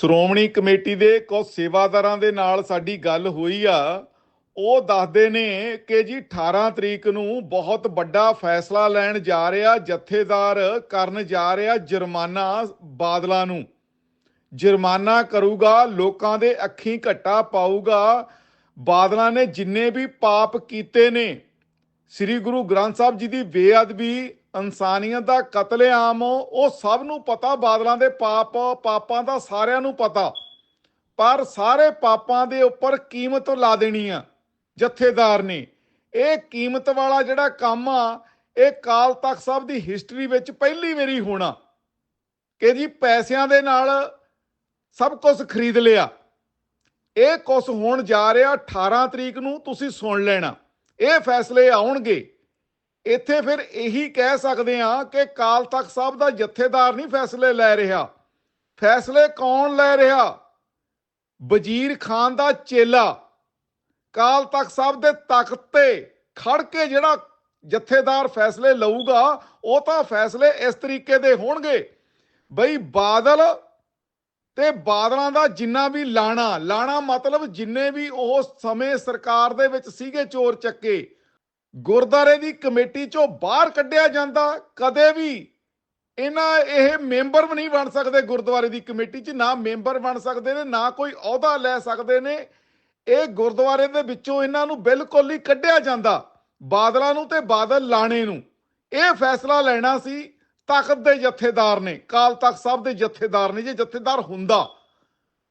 Shiromani committee ਦੇ ਕੁਝ ਸੇਵਾਦਾਰਾਂ ਦੇ ਨਾਲ ਸਾਡੀ ਗੱਲ ਹੋਈ ਆ। ਉਹ ਦੱਸਦੇ ਨੇ ਕਿ ਜੀ 18 ਤਰੀਕ ਨੂੰ ਬਹੁਤ ਵੱਡਾ ਫੈਸਲਾ ਲੈਣ ਜਾ ਰਿਹਾ, ਜਥੇਦਾਰ ਕਰਨ ਜਾ ਰਿਹਾ ਜੁਰਮਾਨਾ ਬਾਦਲਾਂ ਨੂੰ। ਜੁਰਮਾਨਾ ਕਰੂਗਾ, ਲੋਕਾਂ ਦੇ ਅੱਖੀਂ ਘੱਟਾ ਪਾਊਗਾ। ਬਾਦਲਾਂ ਨੇ ਜਿੰਨੇ ਵੀ ਪਾਪ ਕੀਤੇ ਨੇ, ਸ੍ਰੀ ਗੁਰੂ ਗ੍ਰੰਥ ਸਾਹਿਬ ਜੀ ਦੀ ਬੇਅਦਬੀ ਇਨਸਾਨੀਅਤ ਦਾ ਕਤਲੇਆਮ ਉਹ ਸਭ ਨੂੰ ਪਤਾ, ਬਾਦਲਾਂ ਦੇ ਪਾਪ, ਪਾਪਾਂ ਦਾ ਸਾਰਿਆਂ ਨੂੰ ਪਤਾ। ਪਰ ਸਾਰੇ ਪਾਪਾਂ ਦੇ ਉੱਪਰ ਕੀਮਤ ਲਾ ਦੇਣੀ ਆ, ਜਥੇਦਾਰ ਨੇ। ਇਹ ਕੀਮਤ ਵਾਲਾ ਜਿਹੜਾ ਕੰਮ ਆ, ਇਹ ਕਾਲ ਤਖਤ ਸਾਹਿਬ ਦੀ ਹਿਸਟਰੀ ਵਿੱਚ ਪਹਿਲੀ ਵਾਰੀ ਹੋਣਾ। ਕਿ ਜੀ ਪੈਸਿਆਂ ਦੇ ਨਾਲ ਸਭ ਕੁਝ ਖਰੀਦ ਲਿਆ। ਇਹ ਕੁਝ ਹੋਣ ਜਾ ਰਿਹਾ 18 ਤਰੀਕ ਨੂੰ, ਤੁਸੀਂ ਸੁਣ ਲੈਣਾ। ਇਹ ਫੈਸਲੇ ਆਉਣਗੇ। ਇੱਥੇ ਫਿਰ ਇਹੀ ਕਹਿ ਸਕਦੇ ਆ ਕਿ ਕਾਲ ਤਖਤ ਸਾਹਿਬ ਦਾ ਜਥੇਦਾਰ ਨਹੀਂ ਫੈਸਲੇ ਲੈ ਰਿਹਾ। ਫੈਸਲੇ ਕੌਣ ਲੈ ਰਿਹਾ? ਵਜ਼ੀਰ ਖਾਨ ਦਾ ਚੇਲਾ। ਕਾਲ ਤਖਤ ਸਾਹਿਬ ਦੇ ਤਖਤ ਤੇ ਖੜ ਕੇ ਜਿਹੜਾ ਜਥੇਦਾਰ ਫੈਸਲੇ ਲਊਗਾ, ਉਹ ਤਾਂ ਫੈਸਲੇ ਇਸ ਤਰੀਕੇ ਦੇ ਹੋਣਗੇ। ਬਈ ਬਾਦਲ ਤੇ ਬਾਦਲਾਂ ਦਾ ਜਿੰਨਾ ਵੀ ਲਾਣਾ ਲਾਣਾ ਮਤਲਬ ਜਿੰਨੇ ਵੀ ਉਹ ਸਮੇਂ ਸਰਕਾਰ ਦੇ ਵਿੱਚ ਸੀਗੇ ਚੋਰ ਚੱਕੇ ਗੁਰਦਾਰੇ ਦੀ ਕਮੇਟੀ ਚੋਂ ਬਾਹਰ ਕੱਢਿਆ ਜਾਂਦਾ, ਕਦੇ ਵੀ ਇਹਨਾਂ ਇਹ ਮੈਂਬਰ ਵੀ ਨਹੀਂ ਬਣ ਸਕਦੇ ਗੁਰਦੁਆਰੇ ਦੀ ਕਮੇਟੀ 'ਚ, ਨਾ ਮੈਂਬਰ ਬਣ ਸਕਦੇ ਨੇ, ਨਾ ਕੋਈ ਅਹੁਦਾ ਲੈ ਸਕਦੇ ਨੇ। ਇਹ ਗੁਰਦੁਆਰੇ ਦੇ ਵਿੱਚੋਂ ਇਹਨਾਂ ਨੂੰ ਬਿਲਕੁਲ ਹੀ ਕੱਢਿਆ ਜਾਂਦਾ, ਬਾਦਲਾਂ ਨੂੰ ਤੇ ਬਾਦਲ ਲਾਣੇ ਨੂੰ। ਇਹ ਫੈਸਲਾ ਲੈਣਾ ਸੀ, ਤਖਤ ਦੇ ਜਥੇਦਾਰ ਨੇ ਕਾਲ ਤਖਤ ਸਾਹਿਬ ਦੇ ਜਥੇਦਾਰ ਨੇ, ਜੇ ਜਥੇਦਾਰ ਹੁੰਦਾ।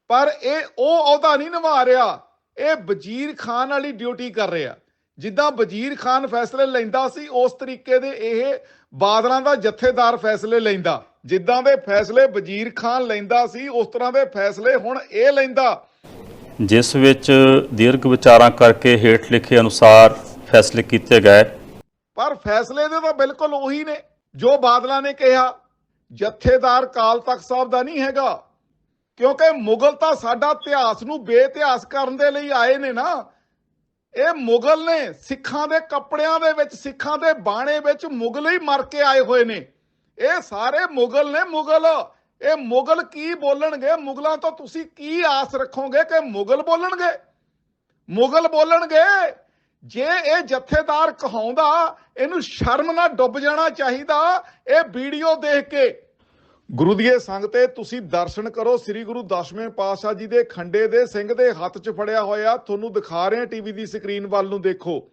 ਪਰ ਇਹ ਉਹ ਅਹੁਦਾ ਨਹੀਂ ਨਿਭਾ ਰਿਹਾ, ਇਹ ਵਜ਼ੀਰ ਖਾਨ ਵਾਲੀ ਡਿਊਟੀ ਕਰ ਰਿਹਾ। ਜਿੱਦਾਂ ਵਜ਼ੀਰ ਖਾਨ ਫੈਸਲੇ ਲੈਂਦਾ ਸੀ ਉਸ ਤਰੀਕੇ ਦੇ ਇਹ ਬਾਦਲਾਂ ਦਾ ਜਥੇਦਾਰ ਫੈਸਲੇ ਲੈਂਦਾ। ਜਿੱਦਾਂ ਦੇ ਫੈਸਲੇ ਵਜ਼ੀਰ ਖਾਨ ਲੈਂਦਾ ਸੀ ਉਸ ਤਰ੍ਹਾਂ ਦੇ ਫੈਸਲੇ ਹੁਣ ਇਹ ਲੈਂਦਾ। ਜਿਸ ਵਿੱਚ ਦੀਰਘ ਵਿਚਾਰਾਂ ਕਰਕੇ ਹੇਠ ਲਿਖੇ ਅਨੁਸਾਰ ਫੈਸਲੇ ਕੀਤੇ ਗਏ। ਪਰ ਫੈਸਲੇ ਦੇ ਤਾਂ ਬਿਲਕੁਲ ਉਹੀ ਨੇ ਜੋ ਬਾਦਲਾਂ ਨੇ ਕਿਹਾ। ਜਥੇਦਾਰ ਕਾਲ ਤਖਤ ਸਾਹਿਬ ਦਾ ਨਹੀਂ ਹੈਗਾ। ਕਿਉਂਕਿ ਮੁਗਲ ਤਾਂ ਸਾਡਾ ਇਤਿਹਾਸ ਨੂੰ ਬੇਇਤਿਹਾਸ ਕਰਨ ਦੇ ਲਈ ਆਏ ਨੇ ਨਾ। ਇਹ ਮੁਗਲ ਨੇ ਸਿੱਖਾਂ ਦੇ ਕੱਪੜਿਆਂ ਦੇ ਵਿੱਚ, ਸਿੱਖਾਂ ਦੇ ਬਾਣੇ ਵਿੱਚ ਮੁਗਲ ਹੀ ਮਰ ਕੇ ਆਏ ਹੋਏ ਨੇ। ਇਹ ਸਾਰੇ ਮੁਗਲ ਨੇ ਮੁਗਲ। ਇਹ ਮੁਗਲ ਕੀ ਬੋਲਣਗੇ? ਮੁਗਲਾਂ ਤੋਂ ਤੁਸੀਂ ਕੀ ਆਸ ਰੱਖੋਗੇ ਕਿ ਮੁਗਲ ਬੋਲਣਗੇ? ਮੁਗਲ ਬੋਲਣਗੇ, ਜੇ ਇਹ ਜਥੇਦਾਰ ਕਹਾਉਂਦਾ, ਇਹਨੂੰ ਸ਼ਰਮ ਨਾਲ ਡੁੱਬ ਜਾਣਾ ਚਾਹੀਦਾ, ਇਹ ਵੀਡੀਓ ਦੇਖ ਕੇ। ਗੁਰੂ ਦੀਏ ਸੰਗਤੇ ਤੁਸੀਂ ਦਰਸ਼ਨ ਕਰੋ। ਸ੍ਰੀ ਗੁਰੂ ਦਸਵੇਂ ਪਾਤਸ਼ਾਹ ਜੀ ਦੇ ਖੰਡੇ ਦੇ ਸਿੰਘ ਦੇ ਹੱਥ 'ਚ ਫੜਿਆ ਹੋਇਆ। ਤੁਹਾਨੂੰ ਦਿਖਾ ਰਹੇ ਹਾਂ ਟੀਵੀ ਦੀ ਸਕਰੀਨ ਵੱਲ ਨੂੰ ਦੇਖੋ।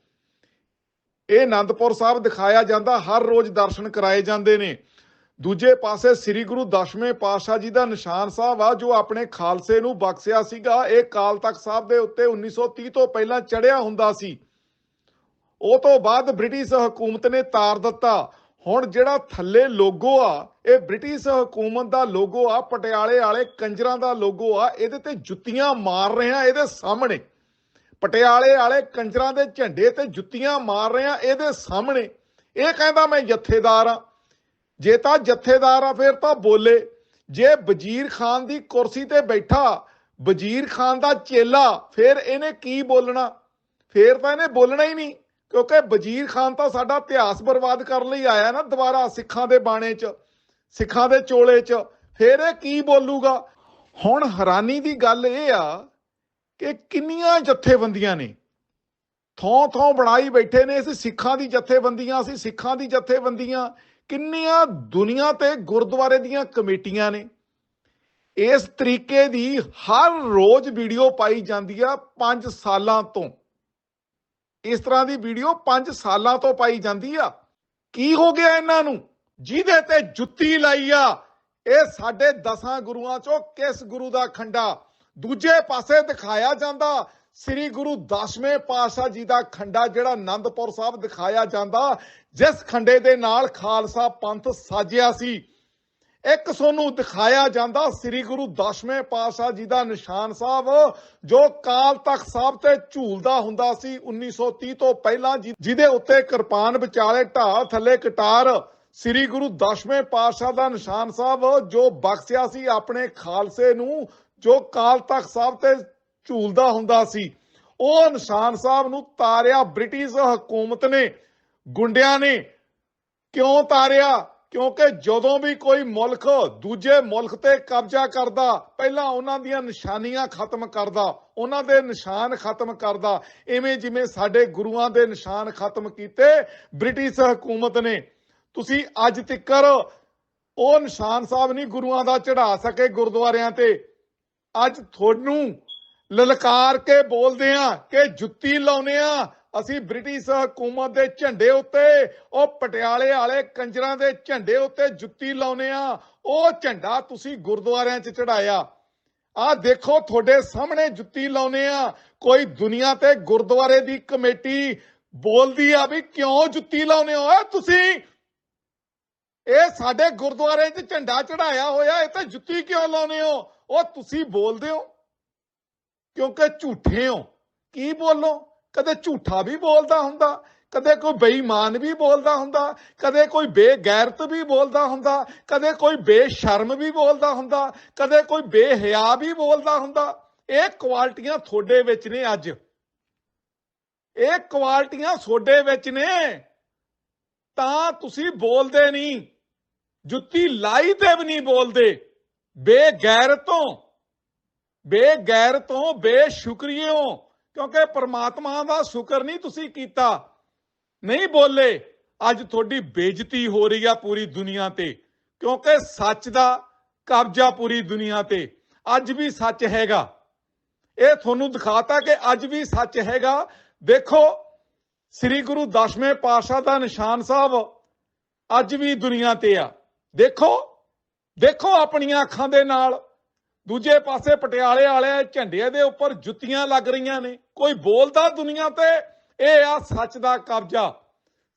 ਇਹ ਆਨੰਦਪੁਰ ਸਾਹਿਬ ਦਿਖਾਇਆ ਜਾਂਦਾ। ਹਰ ਰੋਜ਼ ਦਰਸ਼ਨ ਕਰਾਏ ਜਾਂਦੇ ਨੇ। ਦੂਜੇ ਪਾਸੇ ਸ੍ਰੀ ਗੁਰੂ ਦਸਵੇਂ ਪਾਤਸ਼ਾਹ ਜੀ ਦਾ ਨਿਸ਼ਾਨ ਸਾਹਿਬ ਆ, ਜੋ ਆਪਣੇ ਖਾਲਸੇ ਨੂੰ ਬਖਸ਼ਿਆ ਸੀਗਾ। ਇਹ ਕਾਲ ਤਖਤ ਸਾਹਿਬ ਦੇ ਉੱਤੇ 1930 ਤੋਂ ਪਹਿਲਾਂ ਚੜਿਆ ਹੁੰਦਾ ਸੀ। ਉਹ ਤੋਂ ਬਾਅਦ ਬ੍ਰਿਟਿਸ਼ ਹਕੂਮਤ ਨੇ ਤਾਰ ਦਿੱਤਾ। ਹੁਣ ਜਿਹੜਾ ਥੱਲੇ ਲੋਗੋ ਆ, ਇਹ ਬ੍ਰਿਟਿਸ਼ ਹਕੂਮਤ ਦਾ ਲੋਗੋ ਆ, ਪਟਿਆਲੇ ਵਾਲੇ ਕੰਜਰਾਂ ਦਾ ਲੋਗੋ ਆ, ਇਹਦੇ ਤੇ ਜੁੱਤੀਆਂ ਮਾਰ ਰਹੇ ਆ ਇਹਦੇ ਸਾਹਮਣੇ। ਪਟਿਆਲੇ ਵਾਲੇ ਕੰਜਰਾਂ ਦੇ ਝੰਡੇ ਤੇ ਜੁੱਤੀਆਂ ਮਾਰ ਰਹੇ ਆ ਇਹਦੇ ਸਾਹਮਣੇ। ਇਹ ਕਹਿੰਦਾ ਮੈਂ ਜਥੇਦਾਰ ਆ। ਜੇ ਤਾਂ ਜਥੇਦਾਰ ਆ, ਫਿਰ ਤਾਂ ਬੋਲੇ। ਜੇ ਵਜ਼ੀਰ ਖਾਨ ਦੀ ਕੁਰਸੀ ਤੇ ਬੈਠਾ, ਵਜ਼ੀਰ ਖਾਨ ਦਾ ਚੇਲਾ, ਫਿਰ ਇਹਨੇ ਕੀ ਬੋਲਣਾ? ਫਿਰ ਤਾਂ ਇਹਨੇ ਬੋਲਣਾ ਹੀ ਨਹੀਂ। ਕਿਉਂਕਿ ਵਜ਼ੀਰ ਖਾਨ ਤਾਂ ਸਾਡਾ ਇਤਿਹਾਸ ਬਰਬਾਦ ਕਰਨ ਲਈ ਆਇਆ ਨਾ ਦੁਬਾਰਾ ਸਿੱਖਾਂ ਦੇ ਬਾਣੇ 'ਚ, ਸਿੱਖਾਂ ਦੇ ਚੋਲੇ 'ਚ, ਫਿਰ ਇਹ ਕੀ ਬੋਲੂਗਾ? ਹੁਣ ਹੈਰਾਨੀ ਦੀ ਗੱਲ ਇਹ ਆ ਕਿ ਕਿੰਨੀਆਂ ਜਥੇਬੰਦੀਆਂ ਨੇ? ਥੋਂ ਥੋਂ ਬਣਾਈ ਬੈਠੇ ਨੇ ਅਸੀਂ ਸਿੱਖਾਂ ਦੀ ਜਥੇਬੰਦੀਆਂ, ਅਸੀਂ ਸਿੱਖਾਂ ਦੀ ਜਥੇਬੰਦੀਆਂ, ਕਿੰਨੀਆਂ ਦੁਨੀਆ ਤੇ ਗੁਰਦੁਆਰੇ ਦੀਆਂ ਕਮੇਟੀਆਂ ਨੇ। ਇਸ ਤਰੀਕੇ ਦੀ ਹਰ ਰੋਜ਼ ਵੀਡੀਓ ਪਾਈ ਜਾਂਦੀ ਆ 5 ਸਾਲਾਂ ਤੋਂ। ਇਸ ਤਰ੍ਹਾਂ ਦੀ ਵੀਡੀਓ 5 ਸਾਲਾਂ ਤੋਂ ਪਾਈ ਜਾਂਦੀ ਆ। ਕੀ ਹੋ ਗਿਆ ਇਹਨਾਂ ਨੂੰ? ਜਿਹਦੇ ਤੇ ਜੁੱਤੀ ਲਾਈ ਆ। ਇਹ ਸਾਡੇ ਦਸਾਂ ਗੁਰੂਆਂ ਚੋਂ ਕਿਸ ਗੁਰੂ ਦਾ ਖੰਡਾ? ਦੂਜੇ ਪਾਸੇ ਦਿਖਾਇਆ ਜਾਂਦਾ। ਸ੍ਰੀ ਗੁਰੂ ਦਸਵੇਂ ਪਾਤਸ਼ਾਹ ਜੀ ਦਾ ਖੰਡਾ ਜਿਹੜਾ ਆਨੰਦਪੁਰ ਸਾਹਿਬ ਦਿਖਾਇਆ ਜਾਂਦਾ। ਜਿਸ ਖੰਡੇ ਦੇ ਨਾਲ ਖਾਲਸਾ ਪੰਥ ਸਾਜਿਆ ਸੀ। ਇੱਕ ਸੋਨੂੰ ਦਿਖਾਇਆ ਜਾਂਦਾ ਸ੍ਰੀ ਗੁਰੂ ਦਸਵੇਂ ਪਾਤਸ਼ਾਹ ਜੀ ਦਾ ਨਿਸ਼ਾਨ ਸਾਹਿਬ, ਜੋ ਕਾਲ ਤਖਤ ਸਾਹਿਬ ਤੇ ਝੂਲਦਾ ਹੁੰਦਾ ਸੀ 1930 ਤੋਂ ਪਹਿਲਾਂ ਜਿਹਦੇ ਉੱਤੇ ਕਿਰਪਾਨ ਵਿਚਾਲੇ ਢਾਲ ਥੱਲੇ ਕਟਾਰ ਸ੍ਰੀ ਗੁਰੂ ਦਸਵੇਂ ਪਾਤਸ਼ਾਹ ਦਾ ਨਿਸ਼ਾਨ ਸਾਹਿਬ, ਜੋ ਬਖਸ਼ਿਆ ਸੀ ਆਪਣੇ ਖਾਲਸੇ ਨੂੰ, ਜੋ ਕਾਲ ਤਖਤ ਸਾਹਿਬ ਤੇ ਝੂਲਦਾ ਹੁੰਦਾ ਸੀ। ਉਹ ਨਿਸ਼ਾਨ ਸਾਹਿਬ ਨੂੰ ਤਾਰਿਆ ਬ੍ਰਿਟਿਸ਼ ਹਕੂਮਤ ਨੇ, ਗੁੰਡਿਆਂ ਨੇ ਕਿਉਂ ਤਾਰਿਆ? ਕਿਉਂਕਿ ਜਦੋਂ ਵੀ ਕੋਈ ਮੁਲਕ ਦੂਜੇ ਮੁਲਕ ਤੇ ਕਬਜ਼ਾ ਕਰਦਾ, ਪਹਿਲਾਂ ਉਹਨਾਂ ਦੀਆਂ ਨਿਸ਼ਾਨੀਆਂ ਖਤਮ ਕਰਦਾ, ਉਹਨਾਂ ਦੇ ਨਿਸ਼ਾਨ ਖਤਮ ਕਰਦਾ ਐਵੇਂ ਜਿਵੇਂ ਸਾਡੇ ਗੁਰੂਆਂ ਦੇ ਨਿਸ਼ਾਨ ਖਤਮ ਕੀਤੇ, ਬ੍ਰਿਟਿਸ਼ ਹਕੂਮਤ ਨੇ। ਤੁਸੀਂ ਅੱਜ ਤੱਕਰ ਉਹ ਨਿਸ਼ਾਨ ਸਾਹਿਬ ਨਹੀਂ ਗੁਰੂਆਂ ਦਾ ਚੜਾ ਸਕੇ ਗੁਰਦੁਆਰਿਆਂ ਤੇ। ਅੱਜ ਤੁਹਾਨੂੰ ਲਲਕਾਰ ਕੇ ਬੋਲਦੇ ਆ, ਕਿ ਜੁੱਤੀ ਲਾਉਨੇ ਆ ਅਸੀਂ ਬ੍ਰਿਟਿਸ਼ ਹਕੂਮਤ ਦੇ ਝੰਡੇ ਉੱਤੇ, ਉਹ ਪਟਿਆਲੇ ਵਾਲੇ ਕੰਜਰਾਂ ਦੇ ਝੰਡੇ ਉੱਤੇ ਜੁੱਤੀ ਲਾਉਨੇ ਆ ਉਹ ਝੰਡਾ ਤੁਸੀਂ ਗੁਰਦੁਆਰਿਆਂ 'ਚ ਚੜਾਇਆ ਆ ਦੇਖੋ, ਤੁਹਾਡੇ ਸਾਹਮਣੇ ਜੁੱਤੀ ਲਾਉਨੇ ਆ ਕੋਈ ਦੁਨੀਆ ਤੇ ਗੁਰਦੁਆਰੇ ਦੀ ਕਮੇਟੀ ਬੋਲਦੀ ਆ ਵੀ ਕਿਉਂ ਜੁੱਤੀ ਲਾਉਨੇ ਹੋ? ਏ ਤੁਸੀਂ, ਇਹ ਸਾਡੇ ਗੁਰਦੁਆਰੇ 'ਚ ਝੰਡਾ ਚੜਾਇਆ ਹੋਇਆ, ਇਹ ਤਾਂ ਜੁੱਤੀ ਕਿਉਂ ਲਾਉਨੇ ਹੋ? ਉਹ ਤੁਸੀਂ ਬੋਲਦੇ ਹੋ ਕਿਉਂਕਿ ਝੂਠੇ ਹੋ। ਕੀ ਬੋਲੋ? ਕਦੇ ਝੂਠਾ ਵੀ ਬੋਲਦਾ ਹੁੰਦਾ, ਕਦੇ ਕੋਈ ਬੇਈਮਾਨ ਵੀ ਬੋਲਦਾ ਹੁੰਦਾ, ਕਦੇ ਕੋਈ ਬੇਗੈਰਤ ਵੀ ਬੋਲਦਾ ਹੁੰਦਾ, ਕਦੇ ਕੋਈ ਬੇਸ਼ਰਮ ਵੀ ਬੋਲਦਾ ਹੁੰਦਾ, ਕਦੇ ਕੋਈ ਬੇਹਿਆ ਵੀ ਬੋਲਦਾ ਹੁੰਦਾ। ਇਹ ਕੁਆਲਟੀਆਂ ਤੁਹਾਡੇ ਵਿੱਚ ਨੇ ਅੱਜ। ਇਹ ਕੁਆਲਟੀਆਂ ਤੁਹਾਡੇ ਵਿੱਚ ਨੇ। ਤਾਂ ਤੁਸੀਂ ਬੋਲਦੇ ਨਹੀਂ। ਜੁੱਤੀ ਲਾਈ ਤੇ ਵੀ ਨਹੀਂ ਬੋਲਦੇ। ਬੇਗੈਰਤੋਂ ਬੇਗੈਰਤੋਂ ਬੇਸ਼ੁਕਰੀਓ। ਕਿਉਂਕਿ ਪ੍ਰਮਾਤਮਾ ਦਾ ਸ਼ੁਕਰ ਨਹੀਂ ਤੁਸੀਂ ਕੀਤਾ। ਨਹੀਂ ਬੋਲੇ, ਅੱਜ ਤੁਹਾਡੀ ਬੇਇੱਜ਼ਤੀ ਹੋ ਰਹੀ ਆ ਪੂਰੀ ਦੁਨੀਆ ਤੇ। ਕਿਉਂਕਿ ਸੱਚ ਦਾ ਕਬਜ਼ਾ ਪੂਰੀ ਦੁਨੀਆ ਤੇ। ਅੱਜ ਵੀ ਸੱਚ ਹੈਗਾ। ਇਹ ਤੁਹਾਨੂੰ ਦਿਖਾਤਾ ਕਿ ਅੱਜ ਵੀ ਸੱਚ ਹੈਗਾ। ਦੇਖੋ, ਸ੍ਰੀ ਗੁਰੂ ਦਸਵੇਂ ਪਾਤਸ਼ਾਹ ਦਾ ਨਿਸ਼ਾਨ ਸਾਹਿਬ ਅੱਜ ਵੀ ਦੁਨੀਆ ਤੇ ਆ। ਦੇਖੋ ਦੇਖੋ ਆਪਣੀਆਂ ਅੱਖਾਂ ਦੇ ਨਾਲ। ਦੂਜੇ ਪਾਸੇ ਪਟਿਆਲੇ ਵਾਲੇ ਝੰਡੇ ਦੇ ਉੱਪਰ ਜੁੱਤੀਆਂ ਲੱਗ ਰਹੀਆਂ ਨੇ। ਕੋਈ ਬੋਲਦਾ ਦੁਨੀਆ ਤੇ, ਇਹ ਆ ਸੱਚ ਦਾ ਕਬਜ਼ਾ।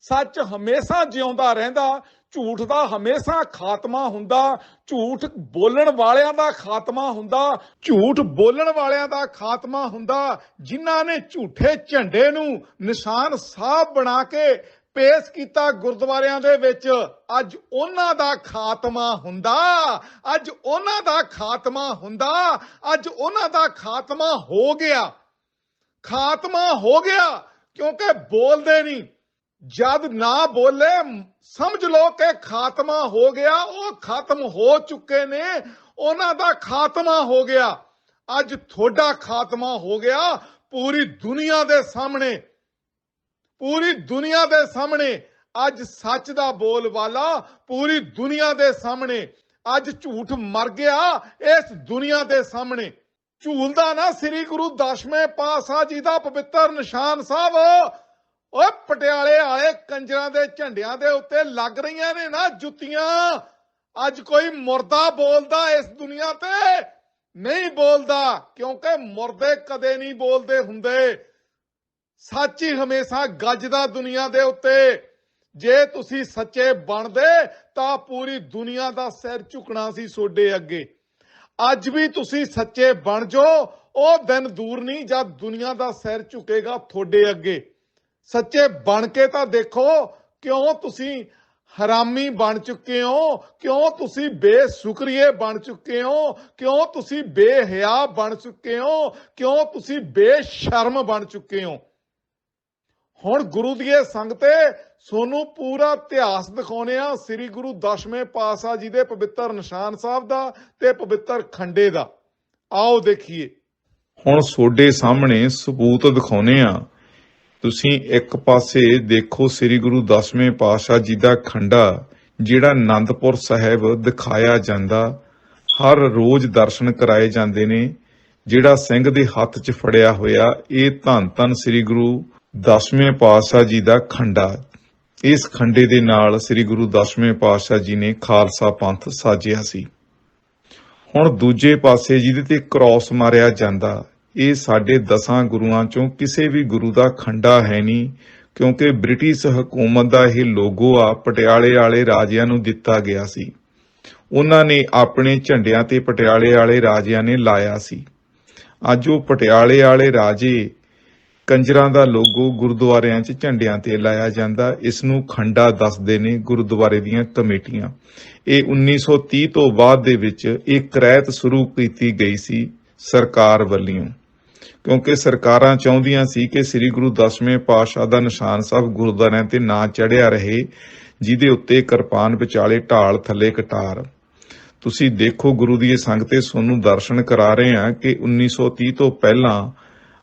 ਸੱਚ ਹਮੇਸ਼ਾ ਜਿਉਂਦਾ ਰਹਿੰਦਾ, ਝੂਠ ਦਾ ਹਮੇਸ਼ਾ ਖਾਤਮਾ ਹੁੰਦਾ, ਝੂਠ ਬੋਲਣ ਵਾਲਿਆਂ ਦਾ ਖਾਤਮਾ ਹੁੰਦਾ, ਝੂਠ ਬੋਲਣ ਵਾਲਿਆਂ ਦਾ ਖਾਤਮਾ ਹੁੰਦਾ। ਜਿਨ੍ਹਾਂ ਨੇ ਝੂਠੇ ਝੰਡੇ ਨੂੰ ਨਿਸ਼ਾਨ ਸਾਫ਼ ਬਣਾ ਕੇ ਪੇਸ਼ ਕੀਤਾ ਗੁਰਦੁਆਰਿਆਂ ਦੇ ਵਿੱਚ। ਅੱਜ ਉਹਨਾਂ ਦਾ ਖਾਤਮਾ ਹੁੰਦਾ। ਅੱਜ ਉਹਨਾਂ ਦਾ ਖਾਤਮਾ ਹੁੰਦਾ। ਅੱਜ ਉਹਨਾਂ ਦਾ ਖਾਤਮਾ ਹੋ ਗਿਆ। ਖਾਤਮਾ ਹੋ ਗਿਆ ਕਿਉਂਕਿ ਬੋਲਦੇ ਨਹੀਂ। ਜਦ ਨਾ ਬੋਲੇ, ਸਮਝ ਲਓ ਕਿ ਖਾਤਮਾ ਹੋ ਗਿਆ, ਉਹ ਖਤਮ ਹੋ ਚੁੱਕੇ ਨੇ। ਉਹਨਾਂ ਦਾ ਖਾਤਮਾ ਹੋ ਗਿਆ। ਅੱਜ ਤੁਹਾਡਾ ਖਾਤਮਾ ਹੋ ਗਿਆ। ਪੂਰੀ ਦੁਨੀਆ ਦੇ ਸਾਹਮਣੇ ਪੂਰੀ ਦੁਨੀਆ ਦੇ ਸਾਹਮਣੇ ਅੱਜ ਸੱਚ ਦਾ ਬੋਲ ਵਾਲਾ ਪੂਰੀ ਦੁਨੀਆ ਦੇ ਸਾਹਮਣੇ। ਅੱਜ ਝੂਠ ਮਰ ਗਿਆ ਇਸ ਦੁਨੀਆ ਦੇ ਸਾਹਮਣੇ। ਝੂਲਦਾ ਨਾ ਸ੍ਰੀ ਗੁਰੂ ਦਸਵੇਂ ਪਾਤਸ਼ਾਹ ਜੀ ਦਾ ਪਵਿੱਤਰ ਨਿਸ਼ਾਨ ਸਾਹਿਬ। ਓਏ ਪਟਿਆਲੇ ਵਾਲੇ ਕੰਜਰਾਂ ਦੇ ਝੰਡਿਆਂ ਦੇ ਉੱਤੇ ਲੱਗ ਰਹੀਆਂ ਨੇ ਨਾ ਜੁੱਤੀਆਂ। ਅੱਜ ਕੋਈ ਮੁਰਦਾ ਬੋਲਦਾ ਇਸ ਦੁਨੀਆ ਤੇ। ਨਹੀਂ ਬੋਲਦਾ, ਕਿਉਂਕਿ ਮੁਰਦੇ ਕਦੇ ਨਹੀਂ ਬੋਲਦੇ ਹੁੰਦੇ। ਸੱਚ ਹੀ ਹਮੇਸ਼ਾ ਗੱਜਦਾ ਦੁਨੀਆ ਦੇ ਉੱਤੇ। ਜੇ ਤੁਸੀਂ ਸੱਚੇ ਬਣਦੇ, ਤਾਂ ਪੂਰੀ ਦੁਨੀਆ ਦਾ ਸਿਰ ਝੁਕਣਾ ਸੀ ਤੁਹਾਡੇ ਅੱਗੇ। ਅੱਜ ਵੀ ਤੁਸੀਂ ਸੱਚੇ ਬਣ ਜਾਓ, ਉਹ ਦਿਨ ਦੂਰ ਨਹੀਂ ਜਦ ਦੁਨੀਆ ਦਾ ਸਿਰ ਝੁਕੇਗਾ ਤੁਹਾਡੇ ਅੱਗੇ। ਸੱਚੇ ਬਣ ਕੇ ਤਾਂ ਦੇਖੋ, ਕਿਉਂ ਤੁਸੀਂ ਹਰਾਮੀ ਬਣ ਚੁੱਕੇ ਹੋ? ਕਿਉਂ ਤੁਸੀਂ ਬੇਸ਼ੁਕਰੀਏ ਬਣ ਚੁੱਕੇ ਹੋ? ਕਿਉਂ ਤੁਸੀਂ ਬੇਹਿਆ ਬਣ ਚੁੱਕੇ ਹੋ? ਕਿਉਂ ਤੁਸੀਂ ਬੇਸ਼ਰਮ ਬਣ ਚੁੱਕੇ ਹੋ? ਹੁਣ ਗੁਰੂ ਦੀ ਇਹ ਸੰਗਤੇ ਸੋਨੂੰ ਪੂਰਾ ਇਤਿਹਾਸ ਦਿਖਾਉਨੇ ਆ, ਸ੍ਰੀ ਗੁਰੂ ਦਸਵੇਂ ਪਾਤਸ਼ਾਹ ਜੀ ਦੇ ਪਵਿੱਤਰ ਨਿਸ਼ਾਨ ਸਾਹਿਬ ਦਾ ਤੇ ਪਵਿੱਤਰ ਖੰਡੇ ਦਾ। ਆਓ ਦੇਖੀਏ। ਹੁਣ ਤੁਹਾਡੇ ਸਾਹਮਣੇ ਸਬੂਤ ਦਿਖਾਉਨੇ ਆ। ਤੁਸੀਂ ਇੱਕ ਪਾਸੇ ਦੇਖੋ ਸ੍ਰੀ ਗੁਰੂ ਦਸਵੇਂ ਪਾਤਸ਼ਾਹ ਜੀ ਦਾ ਖੰਡਾ, ਜਿਹੜਾ ਆਨੰਦਪੁਰ ਸਾਹਿਬ ਦਿਖਾਇਆ ਜਾਂਦਾ। ਹਰ ਰੋਜ਼ ਦਰਸ਼ਨ ਕਰਾਏ ਜਾਂਦੇ ਨੇ। ਜਿਹੜਾ ਸਿੰਘ ਦੇ ਹੱਥ 'ਚ ਫੜਿਆ ਹੋਇਆ, ਇਹ ਧੰਨ ਧੰਨ ਸ੍ਰੀ ਗੁਰੂ ਦਸਵੇਂ ਪਾਤਸ਼ਾਹ ਜੀ ਦਾ ਖੰਡਾ। ਇਸ ਖੰਡੇ ਦੇ ਨਾਲ ਸ੍ਰੀ ਗੁਰੂ ਦਸਵੇਂ ਪਾਤਸ਼ਾਹ ਜੀ ਨੇ ਖਾਲਸਾ ਪੰਥ ਸਾਜਿਆ ਸੀ। ਹੁਣ ਦੂਜੇ ਪਾਸੇ ਜਿਹਦੇ ਤੇ ਕ੍ਰਾਸ ਮਾਰਿਆ ਜਾਂਦਾ, ਇਹ ਸਾਡੇ ਦਸਾਂ ਗੁਰੂਆਂ ਚੋਂ ਕਿਸੇ ਵੀ ਗੁਰੂ ਦਾ ਖੰਡਾ ਹੈ ਨਹੀਂ, ਕਿਉਂਕਿ ਬ੍ਰਿਟਿਸ਼ ਹਕੂਮਤ ਦਾ ਇਹ ਲੋਗੋ ਆ ਪਟਿਆਲੇ ਵਾਲੇ ਰਾਜਿਆਂ ਨੂੰ ਦਿੱਤਾ ਗਿਆ ਸੀ। ਉਹਨਾਂ ਨੇ ਆਪਣੇ ਝੰਡਿਆਂ ਤੇ ਪਟਿਆਲੇ ਵਾਲੇ ਰਾਜਿਆਂ ਨੇ ਲਾਇਆ ਸੀ। ਅੱਜ ਉਹ ਪਟਿਆਲੇ ਵਾਲੇ ਰਾਜੇ ਕੰਜਰਾਂ ਦਾ ਲੋਗੋ ਗੁਰਦੁਆਰਿਆਂ 'ਚ ਝੰਡਿਆਂ ਤੇ ਲਾਇਆ ਜਾਂਦਾ। ਇਸ ਨੂੰ ਖੰਡਾ ਦੱਸਦੇ ਨੇ ਗੁਰਦੁਆਰੇ ਦੀਆਂ ਕਮੇਟੀਆਂ। ਇਹ 1930 ਤੋਂ ਬਾਅਦ ਦੇ ਵਿੱਚ ਇਹ ਕ੍ਰੈਤ ਸ਼ੁਰੂ ਕੀਤੀ ਗਈ ਸੀ ਸਰਕਾਰ ਵੱਲੋਂ। ਕਿਉਂਕਿ ਸਰਕਾਰਾਂ ਚਾਹੁੰਦੀਆਂ ਸੀ ਕਿ ਸ੍ਰੀ ਗੁਰੂ ਦਸਵੇਂ ਪਾਤਸ਼ਾਹ ਦਾ ਨਿਸ਼ਾਨ ਸਾਹਿਬ ਗੁਰਦੁਆਰਿਆਂ ਤੇ ਨਾ ਚੜਿਆ ਰਹੇ, ਜਿਹਦੇ ਉੱਤੇ ਕਿਰਪਾਨ ਵਿਚਾਲੇ ਢਾਲ ਥੱਲੇ ਕਟਾਰ। ਤੁਸੀਂ ਦੇਖੋ ਗੁਰੂ ਦੀ ਸੰਗਤ ਸੰਗਤੇ ਤੁਹਾਨੂੰ ਦਰਸ਼ਨ ਕਰਾ ਰਹੇ ਹਾਂ ਕਿ 1930 ਤੋਂ ਪਹਿਲਾਂ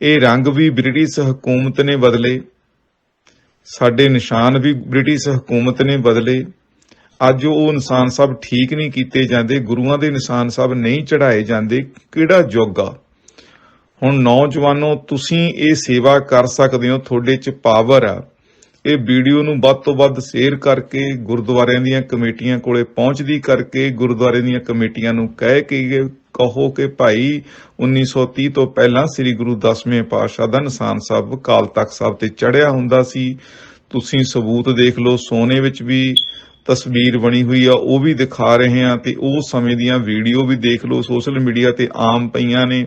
ਇਹ ਰੰਗ ਵੀ ਬ੍ਰਿਟਿਸ਼ ਹਕੂਮਤ ਨੇ ਬਦਲੇ, ਸਾਡੇ ਨਿਸ਼ਾਨ ਵੀ ਬ੍ਰਿਟਿਸ਼ ਹਕੂਮਤ ਨੇ ਬਦਲੇ। ਅੱਜ ਉਹ ਨਿਸ਼ਾਨ ਸਭ ਠੀਕ ਨਹੀਂ ਕੀਤੇ ਜਾਂਦੇ, ਗੁਰੂਆਂ ਦੇ ਨਿਸ਼ਾਨ ਸਭ ਨਹੀਂ ਚੜਾਏ ਜਾਂਦੇ, ਕਿਹੜਾ ਯੁੱਗ ਆ ਹੁਣ ਨੌਜਵਾਨੋ, ਤੁਸੀਂ ਇਹ ਸੇਵਾ ਕਰ ਸਕਦੇ ਹੋ, ਤੁਹਾਡੇ 'ਚ ਪਾਵਰ ਆ। ਇਹ ਵੀਡੀਓ ਨੂੰ ਵੱਧ ਤੋਂ ਵੱਧ ਸ਼ੇਅਰ ਕਰਕੇ, ਗੁਰਦੁਆਰਿਆਂ ਦੀਆਂ ਕਮੇਟੀਆਂ ਕੋਲੇ ਪਹੁੰਚਦੀ ਕਰਕੇ, ਗੁਰਦੁਆਰੇ ਦੀਆਂ ਕਮੇਟੀਆਂ ਨੂੰ ਕਹਿ ਕੇ ਕਹੋ ਕਿ ਭਾਈ 1930 ਤੋਂ ਪਹਿਲਾਂ ਸ੍ਰੀ ਗੁਰੂ ਦਸਵੇਂ ਪਾਤਸ਼ਾਹ ਦਾ ਨਿਸ਼ਾਨ ਸਾਹਿਬ ਕਾਲ ਤਖਤ ਸਾਹਿਬ ਤੇ ਚੜਿਆ ਹੁੰਦਾ ਸੀ। ਤੁਸੀਂ ਸਬੂਤ ਦੇਖ ਲਓ, ਸੋਨੇ ਵਿੱਚ ਵੀ ਤਸਵੀਰ ਬਣੀ ਹੋਈ ਆ, ਉਹ ਵੀ ਦਿਖਾ ਰਹੇ ਆ ਤੇ ਉਹ ਸਮੇਂ ਦੀਆਂ ਵੀਡੀਓ ਵੀ ਦੇਖ ਲਓ, ਸੋਸ਼ਲ ਮੀਡੀਆ ਤੇ ਆਮ ਪਈਆਂ ਨੇ।